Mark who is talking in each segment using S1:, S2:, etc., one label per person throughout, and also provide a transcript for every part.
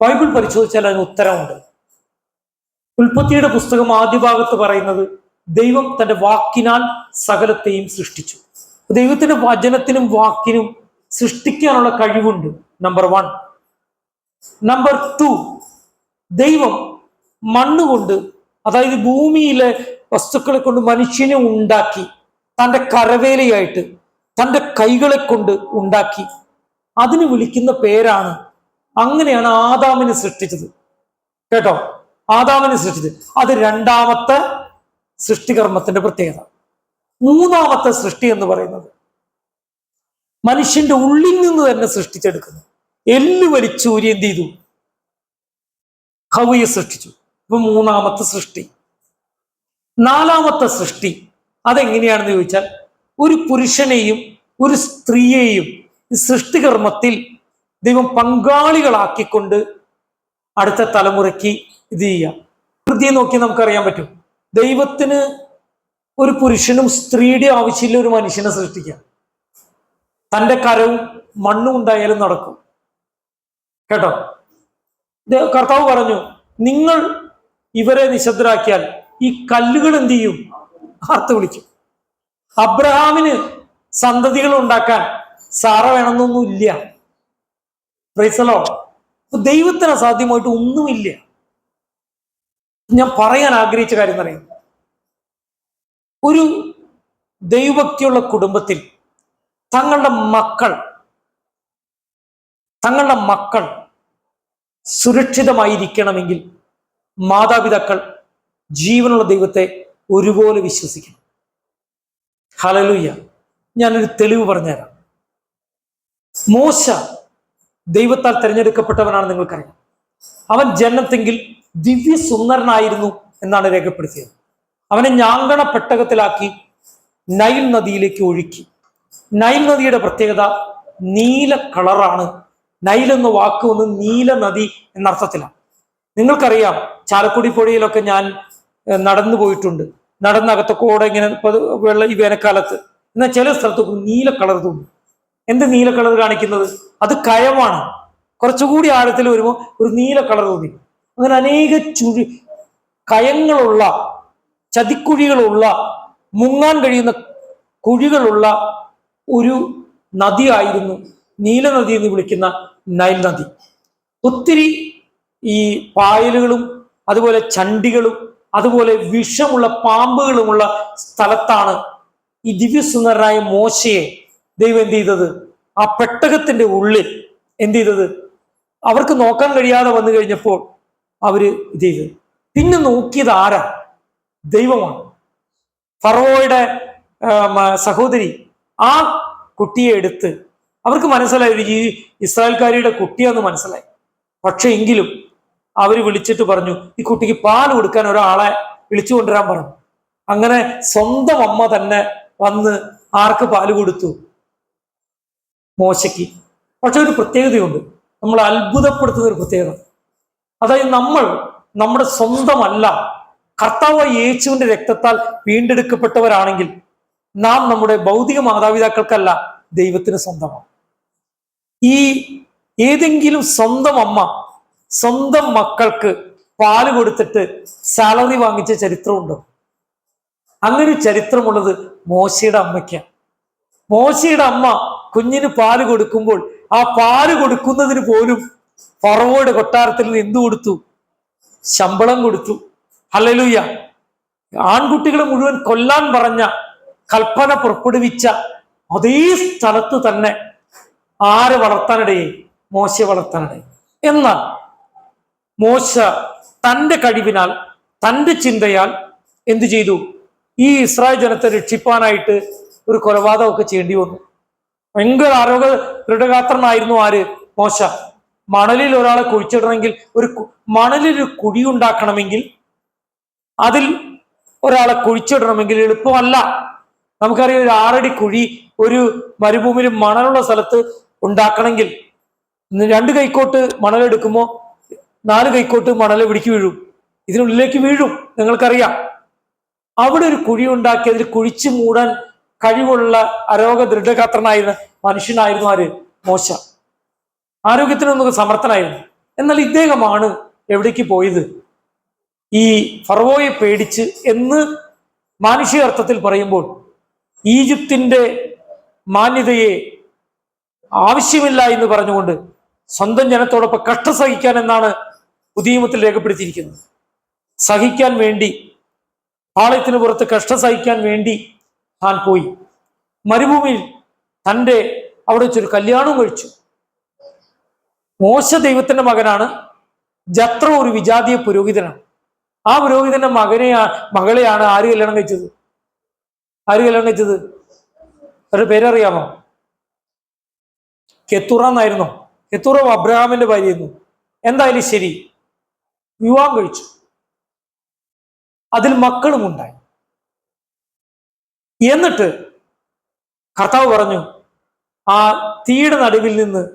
S1: Bible പരിശോധിച്ചാൽ അതിന് ഉത്തരമുണ്ട്. ഉൽപ്പത്തിയുടെ പുസ്തകം ആദ്യ ഭാഗത്ത് പറയുന്നത് ദൈവം തന്റെ വാക്കിനാൽ സകലത്തെയും സൃഷ്ടിച്ചു. ദൈവത്തിന്റെ വചനത്തിനും വാക്കിനും സൃഷ്ടിക്കാനുള്ള കഴിവുണ്ട് നമ്പർ വൺ നമ്പർ ടു ദൈവം മണ്ണുകൊണ്ട് അതായത് ഭൂമിയിലെ വസ്തുക്കളെ കൊണ്ട് മനുഷ്യനെ ഉണ്ടാക്കി തന്റെ കരവേലയായിട്ട് തന്റെ കൈകളെ കൊണ്ട് ഉണ്ടാക്കി. അതിന് വിളിക്കുന്ന പേരാണ് അങ്ങനെയാണ് ആദാമിനെ സൃഷ്ടിച്ചത്. കേട്ടോ? ആദാമിനെ സൃഷ്ടിച്ചത്. അത് രണ്ടാമത്തെ സൃഷ്ടികർമ്മത്തിന്റെ പ്രത്യേകത. മൂന്നാമത്തെ സൃഷ്ടി എന്ന് പറയുന്നത് മനുഷ്യന്റെ ഉള്ളിൽ നിന്ന് തന്നെ സൃഷ്ടിച്ചെടുക്കുന്നു. എല്ല് വലിച്ചൂരി എന്ത് ചെയ്തു? കവിയെ സൃഷ്ടിച്ചു. ഇപ്പൊ മൂന്നാമത്തെ സൃഷ്ടി. നാലാമത്തെ സൃഷ്ടി അതെങ്ങനെയാണെന്ന് ചോദിച്ചാൽ ഒരു പുരുഷനെയും ഒരു സ്ത്രീയെയും സൃഷ്ടികർമ്മത്തിൽ ദൈവം പങ്കാളികളാക്കിക്കൊണ്ട് അടുത്ത തലമുറയ്ക്ക് ഇത് ചെയ്യാം. കൃതിയെ നോക്കി നമുക്കറിയാൻ പറ്റും. ദൈവത്തിന് ഒരു പുരുഷനും സ്ത്രീയുടെ ആവശ്യമില്ല ഒരു മനുഷ്യനെ സൃഷ്ടിക്കാം തന്റെ കരവും മണ്ണും ഉണ്ടായാലും നടക്കും. കേട്ടോ? കർത്താവ് പറഞ്ഞു നിങ്ങൾ ഇവരെ നിശബ്ദരാക്കിയാൽ ഈ കല്ലുകൾ എന്ത് ചെയ്യും? ആർത്ത് വിളിക്കും അബ്രഹാമിന് സന്തതികൾ ഉണ്ടാക്കാൻ സാറ വേണമെന്നൊന്നുമില്ല. പ്രൈസലോ ദൈവത്തിന് അസാധ്യമായിട്ട് ഒന്നുമില്ല. ഞാൻ പറയാൻ ആഗ്രഹിച്ച കാര്യം എന്ന് പറയുന്നത് ഒരു ദൈവഭക്തിയുള്ള കുടുംബത്തിൽ തങ്ങളുടെ മക്കൾ തങ്ങളുടെ മക്കൾ സുരക്ഷിതമായിരിക്കണമെങ്കിൽ മാതാപിതാക്കൾ ജീവനുള്ള ദൈവത്തെ ഒരുപോലെ വിശ്വസിക്കണം. ഹലലുയ്യ ഞാനൊരു തെളിവ് പറഞ്ഞുതരാം. മോശ ദൈവത്താൽ തിരഞ്ഞെടുക്കപ്പെട്ടവനാണ് നിങ്ങൾക്കറിയാം. അവൻ ജനത്തെങ്കിൽ ദിവ്യ സുന്ദരനായിരുന്നു എന്നാണ് രേഖപ്പെടുത്തിയത്. അവനെ ഞാങ്കണ പെട്ടകത്തിലാക്കി നൈൽ നദിയിലേക്ക് ഒഴുക്കി. നൈൽ നദിയുടെ പ്രത്യേകത നീല കളറാണ്. നൈൽ എന്ന വാക്ക് ഒന്ന് നീല നദി എന്നർത്ഥത്തിലാണ്. നിങ്ങൾക്കറിയാം ചാലക്കുടി പുഴയിലൊക്കെ ഞാൻ നടന്നു പോയിട്ടുണ്ട്. നടന്നകത്തൊക്കെ ഓടെ ഇങ്ങനെ വെള്ളം ഈ വേനൽക്കാലത്ത്. എന്നാൽ ചില സ്ഥലത്തൊക്കെ നീല കളർ തോന്നും. എന്ത് നീല കളർ കാണിക്കുന്നത്? അത് കയമാണ് കുറച്ചുകൂടി ആഴത്തിൽ വരുമ്പോൾ ഒരു നീല കളർ തോന്നി. അങ്ങനെ അനേക ചുഴി കയങ്ങളുള്ള ചതിക്കുഴികളുള്ള മുങ്ങാൻ കഴിയുന്ന കുഴികളുള്ള ഒരു നദിയായിരുന്നു നീലനദി എന്ന് വിളിക്കുന്ന നൈൽ നദി. ഒത്തിരി ഈ പായലുകളും അതുപോലെ ചണ്ടികളും അതുപോലെ വിഷമുള്ള പാമ്പുകളുമുള്ള സ്ഥലത്താണ് ഈ ദിവ്യസുന്ദരനായ മോശയെ ദൈവം എന്ത് ചെയ്തത്? ആ പെട്ടകത്തിന്റെ ഉള്ളിൽ എന്ത് ചെയ്തത്? അവർക്ക് നോക്കാൻ കഴിയാതെ വന്നു കഴിഞ്ഞപ്പോൾ അവർ ഇത് ചെയ്തു. പിന്നെ നോക്കിയത് ആരാ? ദൈവമാണ്. ഫറോയുടെ സഹോദരി ആ കുട്ടിയെ എടുത്ത് അവർക്ക് മനസ്സിലായി. ഒരു ഈ ഇസ്രായേൽക്കാരിയുടെ കുട്ടിയാന്ന് മനസ്സിലായി. പക്ഷെ എങ്കിലും അവർ വിളിച്ചിട്ട് പറഞ്ഞു ഈ കുട്ടിക്ക് പാൽ കൊടുക്കാൻ ഒരാളെ വിളിച്ചു കൊണ്ടുവരാൻ പറഞ്ഞു. അങ്ങനെ സ്വന്തം അമ്മ തന്നെ വന്ന് ആർക്ക് പാൽ കൊടുത്തു? മോശയ്ക്ക്. പക്ഷെ ഒരു പ്രത്യേകതയുണ്ട്. നമ്മൾ അത്ഭുതപ്പെടുത്തുന്ന ഒരു പ്രത്യേകത. അതായത് നമ്മൾ നമ്മുടെ സ്വന്തമല്ല. കർത്താവ് യേശുവിന്റെ രക്തത്താൽ വീണ്ടെടുക്കപ്പെട്ടവരാണെങ്കിൽ നാം നമ്മുടെ ഭൗതിക മാതാപിതാക്കൾക്കല്ല ദൈവത്തിന് സ്വന്തമാണ്. ഈ ഏതെങ്കിലും സ്വന്തം അമ്മ സ്വന്തം മക്കൾക്ക് പാൽ കൊടുത്തിട്ട് സാലറി വാങ്ങിച്ച ചരിത്രമുണ്ടോ? അങ്ങനെ ചരിത്രമുള്ളത് മോശയുടെ അമ്മയ്ക്കാണ്. മോശയുടെ അമ്മ കുഞ്ഞിന് പാൽ കൊടുക്കുമ്പോൾ ആ പാൽ കൊടുക്കുന്നതിന് പോലും ഫറവോയുടെ കൊട്ടാരത്തിൽ നിന്ന് എന്തു കൊടുത്തു? ശമ്പളം കൊടുത്തു. ഹല്ലേലൂയ. ആൺകുട്ടികളെ മുഴുവൻ കൊല്ലാൻ പറഞ്ഞ കൽപ്പന പുറപ്പെടുവിച്ച അതേ സ്ഥലത്ത് തന്നെ ആരെ വളർത്താനിടയെ മോശ വളർത്താനിടയെ എന്നാൽ മോശ തന്റെ കഴിവിനാൽ തന്റെ ചിന്തയാൽ എന്തു ചെയ്തു? ഈ ഇസ്രായേൽ ജനത്തെ രക്ഷിപ്പാനായിട്ട് ഒരു കൊലപാതകമൊക്കെ ചെയ്യേണ്ടി വന്നു. ഭയങ്കര ആരോഗ്യ ദൃഢഗാത്രനായിരുന്നു ആര്? മോശ. മണലിൽ ഒരാളെ കുഴിച്ചിടണമെങ്കിൽ ഒരു മണലിൽ ഒരു കുഴി ഉണ്ടാക്കണമെങ്കിൽ അതിൽ ഒരാളെ കുഴിച്ചിടണമെങ്കിൽ എളുപ്പമല്ല. നമുക്കറിയാം ഒരു ആറടി കുഴി ഒരു മരുഭൂമിയിൽ മണലുള്ള സ്ഥലത്ത് ഉണ്ടാക്കണമെങ്കിൽ രണ്ട് കൈക്കോട്ട് മണലെടുക്കുമ്പോൾ നാല് കൈക്കോട്ട് മണൽ പിടിക്ക് വീഴും. ഇതിനുള്ളിലേക്ക് വീഴും നിങ്ങൾക്കറിയാം. അവിടെ ഒരു കുഴി ഉണ്ടാക്കി അതിൽ കുഴിച്ചു മൂടാൻ കഴിവുള്ള അരോഗ ദൃഢഗാത്രനായിരുന്ന മനുഷ്യനായിരുന്നു ആര്? മോശ. ആരോഗ്യത്തിനൊന്നും സമർത്ഥനായിരുന്നു. എന്നാൽ ഇദ്ദേഹമാണ് എവിടേക്ക് പോയത്? ഈ ഫർവോയെ പേടിച്ച് എന്ന് മാനുഷിക അർത്ഥത്തിൽ പറയുമ്പോൾ ഈജിപ്തിന്റെ മാന്യതയെ ആവശ്യമില്ല എന്ന് പറഞ്ഞുകൊണ്ട് സ്വന്തം ജനത്തോടൊപ്പം കഷ്ട സഹിക്കാൻ എന്നാണ് പുതിയമത്തിൽ രേഖപ്പെടുത്തിയിരിക്കുന്നത്. സഹിക്കാൻ വേണ്ടി പാളയത്തിന് പുറത്ത് കഷ്ട സഹിക്കാൻ വേണ്ടി താൻ പോയി. മരുഭൂമിയിൽ തന്റെ അവിടെ വെച്ചൊരു കല്യാണവും കഴിച്ചു. മോശ ദൈവത്തിന്റെ മകനാണ് ജത്ര ഒരു വിജാതീയ പുരോഹിതനാണ്. ആ പുരോഹിതന്റെ മകനെ മകളെയാണ് ആര് കല്യാണം കഴിച്ചത്? ആര് കല്യാണം കഴിച്ചത്? അവരുടെ പേരറിയാമോ? കെത്തുറ എന്നായിരുന്നോ. കെത്തുറ അബ്രഹാമിന്റെ ഭാര്യയായിരുന്നു. എന്തായാലും ശരി. വിവാഹം കഴിച്ചു. അതിൽ മക്കളും ഉണ്ടായി എന്നിട്ട് കർത്താവ് പറഞ്ഞു ആ തീയുടെ നടുവിൽ നിന്ന്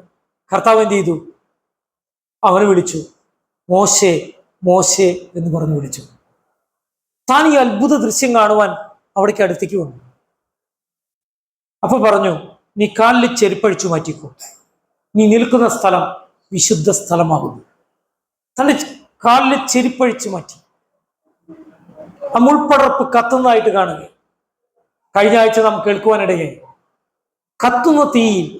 S1: കർത്താവ് എന്ത് ചെയ്തു? അവനെ വിളിച്ചു. മോശേ മോശേ എന്ന് പറഞ്ഞു വിളിച്ചു. താൻ ഈ അത്ഭുത ദൃശ്യം കാണുവാൻ അവിടേക്ക് അടുത്തേക്ക് വന്നു. അപ്പൊ പറഞ്ഞു നീ കാലിൽ ചെരുപ്പഴിച്ചു മാറ്റിക്കോ. നീ നിൽക്കുന്ന സ്ഥലം വിശുദ്ധ സ്ഥലമാകുന്നു. തന്റെ കാലിൽ ചെരുപ്പഴിച്ചു മാറ്റി. ആ മുൾപ്പടർപ്പ് കത്തുന്നതായിട്ട് കാണുക കഴിഞ്ഞ ആഴ്ച നാം കേൾക്കുവാനിടയായി. കത്തുന്ന തീയിൽ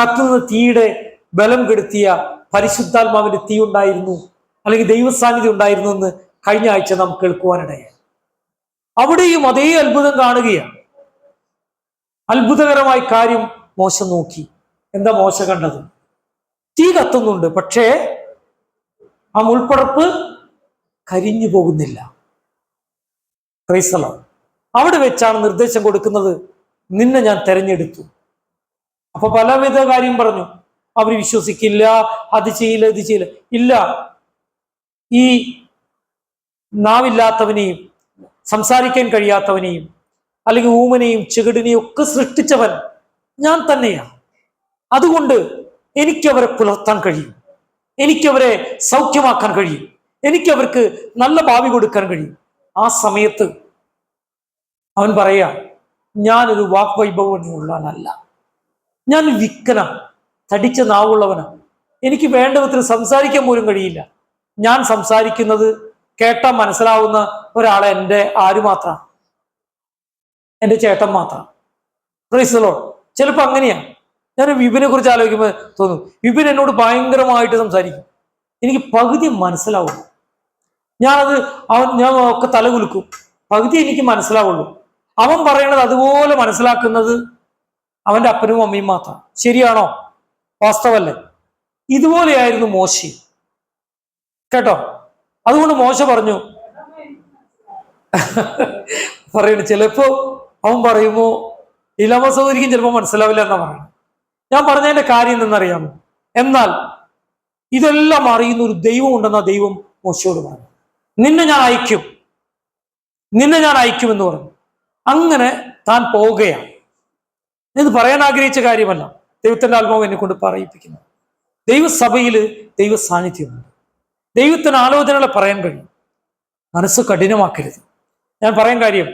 S1: കത്തുന്ന തീയുടെ ബലം കെടുത്തിയ പരിശുദ്ധാത്മാവിന്റെ തീ ഉണ്ടായിരുന്നു അല്ലെങ്കിൽ ദൈവസാന്നിധ്യം ഉണ്ടായിരുന്നു എന്ന് കഴിഞ്ഞ ആഴ്ച നാം കേൾക്കുവാനിടയായി. അവിടെയും അതേ അത്ഭുതം കാണുകയാണ്. അത്ഭുതകരമായ കാര്യം മോശം നോക്കി. എന്താ മോശം കണ്ടത്? തീ കത്തുന്നുണ്ട് പക്ഷേ ആ മുൾപ്പടർപ്പ് കരിഞ്ഞു പോകുന്നില്ല. ക്രൈസ്തലം അവിടെ വെച്ചാണ് നിർദ്ദേശം കൊടുക്കുന്നത് നിന്നെ ഞാൻ തെരഞ്ഞെടുത്തു. അപ്പൊ പലവിധ കാര്യം പറഞ്ഞു. അവർ വിശ്വസിക്കില്ല അത് ചെയ്യില്ല ഇത് ചെയ്യില്ല. ഇല്ല. ഈ നാവില്ലാത്തവനെയും സംസാരിക്കാൻ കഴിയാത്തവനെയും അല്ലെങ്കിൽ ഊമനെയും ചെകിടിനെയും ഒക്കെ സൃഷ്ടിച്ചവൻ ഞാൻ തന്നെയാണ്. അതുകൊണ്ട് എനിക്കവരെ പുലർത്താൻ കഴിയും. എനിക്കവരെ സൗഖ്യമാക്കാൻ കഴിയും. എനിക്കവർക്ക് നല്ല ഭാവി കൊടുക്കാൻ കഴിയും. ആ സമയത്ത് അവൻ പറയാ ഞാനൊരു വാക്വൈഭവമുള്ളവനല്ല ഞാൻ വിക്കന തടിച്ച നാവുള്ളവന. എനിക്ക് വേണ്ട വിധത്തിൽ സംസാരിക്കാൻ പോലും കഴിയില്ല. ഞാൻ സംസാരിക്കുന്നത് കേട്ടാൽ മനസ്സിലാവുന്ന ഒരാളെ എന്റെ ആര് മാത്രമാണ് എന്റെ ചേട്ടൻ മാത്രം. ക്രൈസ്തലോ ചിലപ്പോൾ അങ്ങനെയാണ് ഞാൻ വിപിനെ കുറിച്ച് ആലോചിക്കുമ്പോൾ തോന്നും. വിപിൻ എന്നോട് ഭയങ്കരമായിട്ട് സംസാരിക്കും. എനിക്ക് പകുതി മനസ്സിലാവും ഞാനത് അവൻ ഞാൻ ഒക്കെ തലകുലുക്കും. പകുതി എനിക്ക് മനസ്സിലാവുള്ളൂ. അവൻ പറയണത് അതുപോലെ മനസ്സിലാക്കുന്നത് അവന്റെ അപ്പനും അമ്മയും മാത്രം. ശരിയാണോ? വാസ്തവല്ലേ? ഇതുപോലെയായിരുന്നു മോശി. കേട്ടോ? അതുകൊണ്ട് മോശ പറഞ്ഞു പറയണ ചിലപ്പോ അവൻ പറയുമോ ഇലാമ സൗകര്യം ചിലപ്പോ മനസ്സിലാവില്ല എന്നാ പറയുന്നത്. ഞാൻ പറഞ്ഞതിന്റെ കാര്യം എന്തെന്നറിയാമോ? എന്നാൽ ഇതെല്ലാം അറിയുന്ന ഒരു ദൈവം ഉണ്ടെന്ന ദൈവം മോശയോട് പറഞ്ഞു. നിന്നെ ഞാൻ അയക്കും. നിന്നെ ഞാൻ അയക്കുമെന്ന് പറഞ്ഞു. അങ്ങനെ താൻ പോവുകയാണ്. ഇത് പറയാൻ ആഗ്രഹിച്ച കാര്യമല്ല. ദൈവത്തിന്റെ ആത്മാവ് എന്നെ കൊണ്ട് പറയിപ്പിക്കുന്നു. ദൈവസഭയിൽ ദൈവ സാന്നിധ്യമുണ്ട് ദൈവത്തിന് ആലോചനകളെ പറയാൻ കഴിയും. മനസ്സ് കഠിനമാക്കരുത്. ഞാൻ പറയാൻ കാര്യം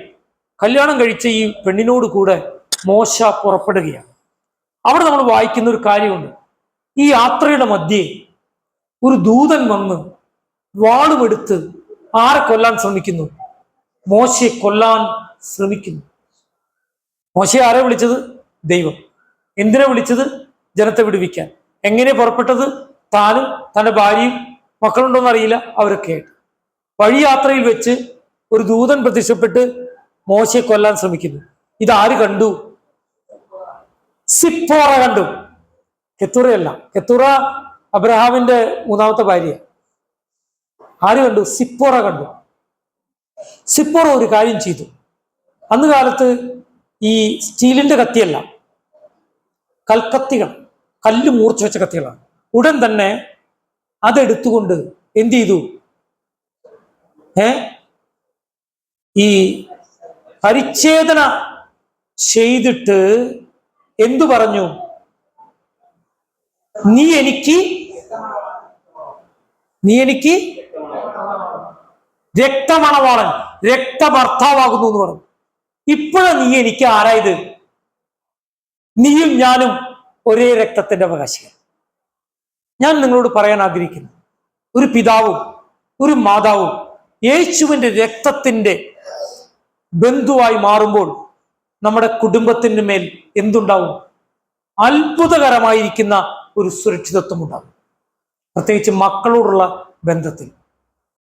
S1: കല്യാണം കഴിച്ച ഈ പെണ്ണിനോട് കൂടെ മോശ പുറപ്പെടുകയാണ്. അവിടെ നമ്മൾ വായിക്കുന്ന ഒരു കാര്യമുണ്ട്. ഈ യാത്രയുടെ മധ്യേ ഒരു ദൂതൻ വന്ന് വാളുമെടുത്ത് ആരെ കൊല്ലാൻ ശ്രമിക്കുന്നു? മോശയെ കൊല്ലാൻ ശ്രമിക്കുന്നു. മോശയെ ആരെ വിളിച്ചത്? ദൈവം. എന്തിനെ വിളിച്ചത്? ജനത്തെ വിടുവിക്കാൻ. എങ്ങനെ പുറപ്പെട്ടത്? താനും തന്റെ ഭാര്യയും മക്കളുണ്ടോന്ന് അറിയില്ല. അവരൊക്കെ ആയിട്ട്. വഴി യാത്രയിൽ വെച്ച് ഒരു ദൂതൻ പ്രത്യക്ഷപ്പെട്ട് മോശയെ കൊല്ലാൻ ശ്രമിക്കുന്നു. ഇതാര് കണ്ടു? സിപ്പോറ കണ്ടു. കെത്തുറയല്ല. കെത്തുറ അബ്രഹാമിന്റെ മൂന്നാമത്തെ ഭാര്യ. ആര് കണ്ടു? സിപ്പോറ കണ്ടു. സിപ്പോറ ഒരു കാര്യം ചെയ്തു. അന്ന് കാലത്ത് ഈ സ്റ്റീലിന്റെ കത്തിയല്ല. കൽക്കത്തികൾ കല്ല് മൂർച്ച വെച്ച കത്തികളാണ്. ഉടൻ തന്നെ അതെടുത്തുകൊണ്ട് എന്ത് ചെയ്തു ഏ? ഈ പരിച്ഛേദന ചെയ്തിട്ട് എന്തു പറഞ്ഞു? നീ എനിക്ക് നീ എനിക്ക് രക്തമണവാളൻ രക്തഭർത്താവാകുന്നു എന്ന് പറഞ്ഞു. ഇപ്പോഴാ നീ എനിക്ക് ആരായത്? നീയും ഞാനും ഒരേ രക്തത്തിന്റെ അവകാശികൾ ഞാൻ നിങ്ങളോട് പറയാൻ ആഗ്രഹിക്കുന്നു. ഒരു പിതാവും ഒരു മാതാവും യേശുവിന്റെ രക്തത്തിന്റെ ബന്ധുവായി മാറുമ്പോൾ നമ്മുടെ കുടുംബത്തിന് മേൽ എന്തുണ്ടാവും? അത്ഭുതകരമായിരിക്കുന്ന ഒരു സുരക്ഷിതത്വം ഉണ്ടാകും പ്രത്യേകിച്ച് മക്കളോടുള്ള ബന്ധത്തിൽ.